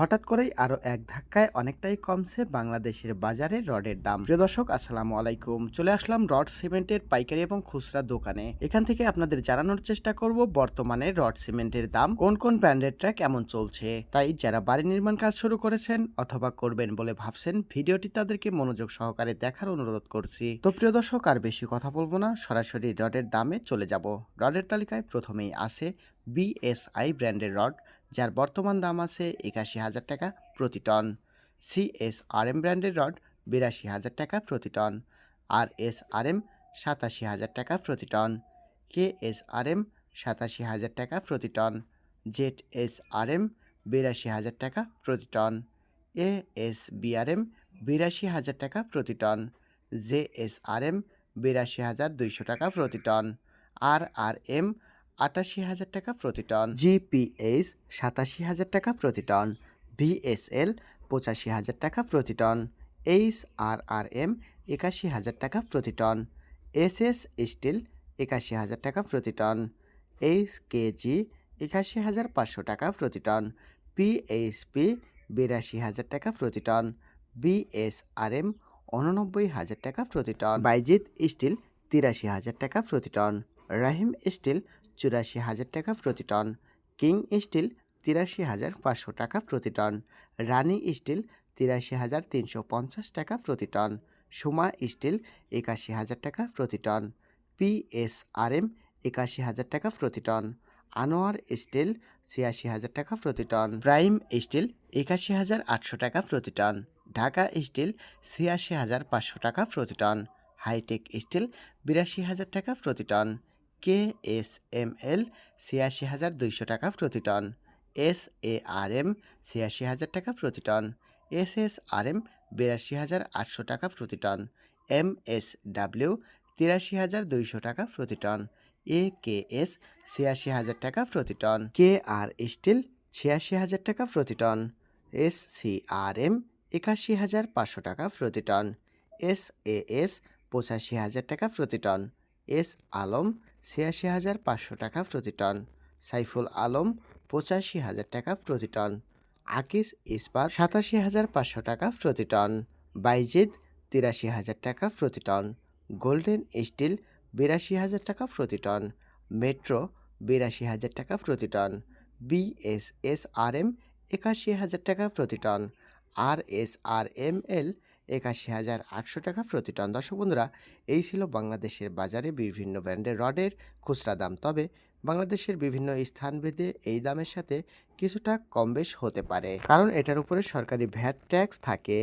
হঠাৎ করেই আরও এক ধাক্কায় অনেকটাই কমছে বাংলাদেশের বাজারে রডের দাম। প্রিয় দর্শক, আসসালামু আলাইকুম। চলে আসলাম রড সিমেন্টের পাইকারি এবং খুচরা দোকানে। এখান থেকে আপনাদের জানানোর চেষ্টা করব বর্তমানে রড সিমেন্টের দাম। কোন কোন ব্র্যান্ডেরটা কেমন চলছে? তাই যারা বাড়ি নির্মাণ কাজ শুরু করেছেন অথবা করবেন বলে ভাবছেন, ভিডিওটি তাদেরকে মনোযোগ সহকারে দেখার অনুরোধ করছি। তো প্রিয় দর্শক, আর বেশি কথা বলব না, সরাসরি রডের দামে চলে যাব। রডের তালিকায় প্রথমেই আছে বিএসআই ব্র্যান্ডের রড। যার বর্তমান দাম আছে একাশি হাজার টাকা প্রতি টন। সিএসআরএম ব্র্যান্ডের রড বিরাশি হাজার টাকা প্রতি ton. R S R M সাতাশি হাজার টাকা প্রতি ton. K S R M সাতাশি হাজার টাকা প্রতি ton. Z S R M বিরাশি হাজার টাকা প্রতি টন। এ এস বিআরএম বিরাশি হাজার টাকা প্রতি ton. J S R M বিরাশি হাজার দুইশো টাকা প্রতি টন। আর আর এম আটাশি হাজার টাকা প্রতি টন। জিপিএস সাতাশি হাজার টাকা প্রতি টন। ভিএসএল পঁচাশি হাজার টাকা প্রতি ton. H R R M একাশি হাজার টাকা প্রতি টন। এস এস স্টিল একাশি হাজার টাকা প্রতি টন। এইচ কেজি একাশি হাজার পাঁচশো টাকা প্রতি টন। পিএইচপি বিরাশি হাজার টাকা প্রতি টন। বিএসআরএম উননব্বই হাজার টাকা প্রতি টন। বাইজিৎ স্টিল তিরাশি হাজার টাকা প্রতি টন। রাহিম স্টিল চুরাশি হাজার টাকা প্রতি টন। কিং স্টিল তিরাশি হাজার পাঁচশো টাকা প্রতি টন। রানি স্টিল তিরাশি হাজার তিনশো পঞ্চাশ টাকা প্রতি টন। সুমা স্টিল একাশি হাজার টাকা প্রতি টন। পিএসআরএম একাশি হাজার টাকা প্রতি টন। আনোয়ার স্টিল ছিয়াশি হাজার টাকা প্রতি টন। প্রাইম স্টিল একাশি হাজার আটশো টাকা প্রতি টন। ঢাকা স্টিল ছিয়াশি হাজার পাঁচশো টাকা প্রতি টন। হাইটেক স্টিল বিরাশি হাজার টাকা প্রতি ton. K S M L ছিয়াশি হাজার দুইশো টাকা প্রতি ton. S A R M ছিয়াশি হাজার টাকা প্রতি ton. S S R M বিরাশি হাজার আটশো টাকা প্রতি টন। এম এস ডাব্লিউ তিরাশি হাজার দুইশো টাকা প্রতি টন। এ কে এস ছিয়াশি হাজার টাকা প্রতি টন। কে আর স্টিল ছিয়াশি হাজার টাকা প্রতি ton. S C R M একাশি হাজার পাঁচশো টাকা প্রতি টন। এস এ এস পঁচাশি হাজার টাকা প্রতি টন। এস আলম ছিয়াশি হাজার পাঁচশো টাকা প্রতি টন। সাইফুল আলম, পঁচাশি হাজার টাকা প্রতি টন। আকিস ইস্পাত সাতাশি হাজার পাঁচশো টাকা প্রতি টন। বাইজিদ, তিরাশি হাজার টাকা প্রতি টন। গোল্ডেন স্টিল, বিরাশি হাজার টাকা প্রতি টন। মেট্রো, বিরাশি হাজার টাকা প্রতি টন। বিএসএসআরএম, একাশি হাজার টাকা প্রতি ton. R S R M L একাশি হাজার আটশো টাকা প্রতি টন। দর্শক বন্ধুরা, এই ছিল বাংলাদেশের বাজারে বিভিন্ন ব্র্যান্ডের রডের খুচরা দাম। তবে বাংলাদেশের বিভিন্ন স্থানভেদে এই দামের সাথে কিছুটা কম বেশ হতে পারে, কারণ এটার উপরে সরকারি ভ্যাট ট্যাক্স থাকে।